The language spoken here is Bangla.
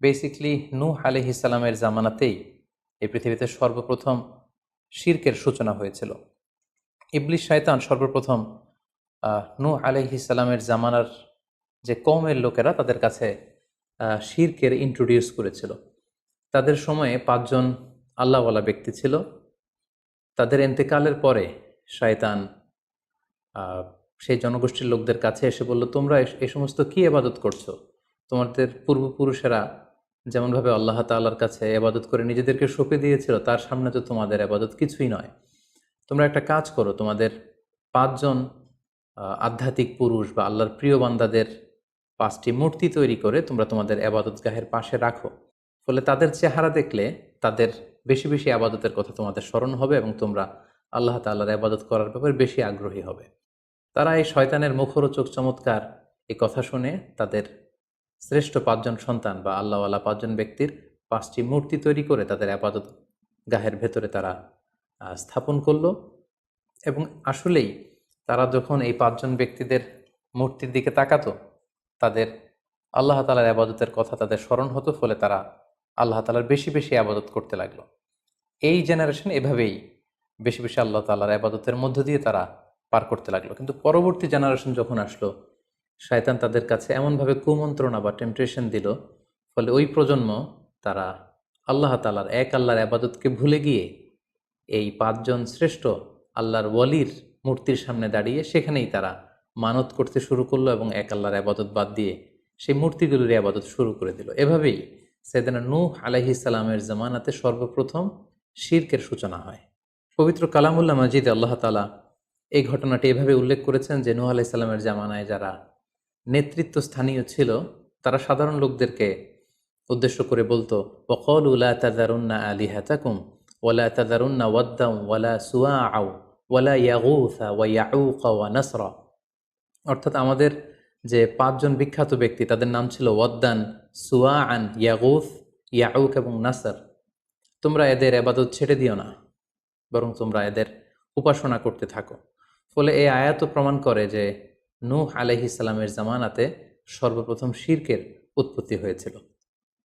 বেসিকলি নূহ আলহ ইসলামের জামানাতেই এই পৃথিবীতে সর্বপ্রথম শির্কের সূচনা হয়েছিল। ইবলিশ শয়তান সর্বপ্রথম নূহ আলহ ইসলামের জামানার যে কমের লোকেরা তাদের কাছে শির্কের ইন্ট্রোডিউস করেছিল। তাদের সময়ে পাঁচজন আল্লাহওয়ালা ব্যক্তি ছিল। তাদের এন্তেকালের পরে শয়তান সেই জনগোষ্ঠীর লোকদের কাছে এসে বলল, তোমরা এ- সমস্ত কী এবাদত করছ? তোমাদের পূর্বপুরুষেরা যেমনভাবে আল্লাহ তাআলার কাছে এবাদত করে নিজেদেরকে সঁপে দিয়েছিল, তার সামনে তো তোমাদের এবাদত কিছুই নয়। তোমরা একটা কাজ করো, তোমাদের পাঁচজন আধ্যাত্মিক পুরুষ বা আল্লাহর প্রিয় বান্দাদের পাঁচটি মূর্তি তৈরি করে তোমরা তোমাদের আবাদত গাহের পাশে রাখো। ফলে তাদের চেহারা দেখলে তাদের বেশি বেশি আবাদতের কথা তোমাদের স্মরণ হবে এবং তোমরা আল্লাহ তাআলার আবাদত করার ব্যাপারে বেশি আগ্রহী হবে। তারা এই শয়তানের মুখরোচক চমৎকার এই কথা শুনে তাদের শ্রেষ্ঠ পাঁচজন সন্তান বা আল্লাহওয়ালা পাঁচজন ব্যক্তির পাঁচটি মূর্তি তৈরি করে তাদের আপাতত গাহের ভেতরে তারা স্থাপন করল। এবং আসলেই তারা যখন এই পাঁচজন ব্যক্তিদের মূর্তির দিকে তাকাতো, তাদের আল্লাহ তালার আবাদতের কথা তাদের স্মরণ হতো, ফলে তারা আল্লাহ তালার বেশি বেশি আবাদত করতে লাগল। এই জেনারেশন এভাবেই বেশি বেশি আল্লাহ তালার আবাদতের মধ্য দিয়ে তারা পার করতে লাগল। কিন্তু পরবর্তী জেনারেশন যখন আসলো শয়তান তাদের কাছে এমনভাবে কুমন্ত্রণা বা টেম্পটেশন দিল, ফলে ওই প্রজন্ম তারা আল্লাহ তালার এক আল্লাহর আবাদতকে ভুলে গিয়ে এই পাঁচজন শ্রেষ্ঠ আল্লাহর ওয়ালির মূর্তির সামনে দাঁড়িয়ে সেখানেই তারা মানত করতে শুরু করল এবং এক আল্লাহর আবাদত বাদ দিয়ে সেই মূর্তিগুলির আবাদত শুরু করে দিল। এভাবেই সেদিনা নূহ আলাইহি সালামের জামানাতে সর্বপ্রথম শির্কের সূচনা হয়। পবিত্র কালামুল্লাহ মাজিদ আল্লাহ তালা এই ঘটনাটি এভাবে উল্লেখ করেছেন যে নূহ সালামের জামানায় যারা নেতৃত্ব স্থানীয় ছিল, তারা সাধারণ লোকদেরকে উদ্দেশ্য করে বলতো ওকল উলা তাদারুন্না আলি হাতাকুম ওলা তাদারুন্না ওয়াদ্দাম ওয়ালা সুয়া আউ ওয়ালা ইয়াগুথা ওয়া ইয়াউকা, ওয়া নাসরা। অর্থাৎ আমাদের যে পাঁচজন বিখ্যাত ব্যক্তি, তাদের নাম ছিল ওয়াদ্দান সুয়া আন ইয়াগুথ ইয়াউক এবং নাসার। তোমরা এদের এবাদত ছেড়ে দিও না, বরং তোমরা এদের উপাসনা করতে থাকো। ফলে এই আয়াত প্রমাণ করে যে নূহ আলাইহিস জামানাতে সর্বপ্রথম শির্কের উৎপত্তি হয়েছিল।